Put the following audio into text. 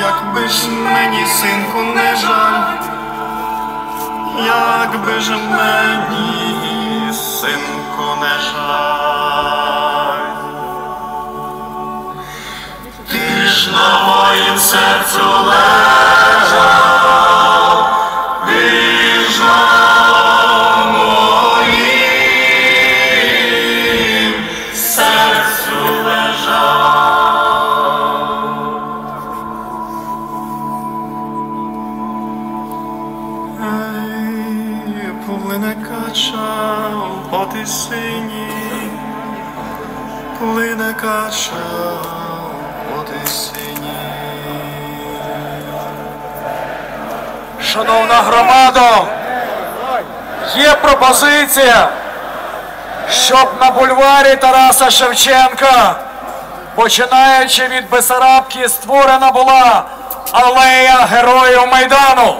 якби ж мені, синку, не жаль, якби ж мені, синку, не жаль. Ти на моїм серцю плине кача по тисині, плине кача по тисині. Шановна громада, є пропозиція, щоб на бульварі Тараса Шевченка, починаючи від Бесарабки, створена була алея Героїв Майдану.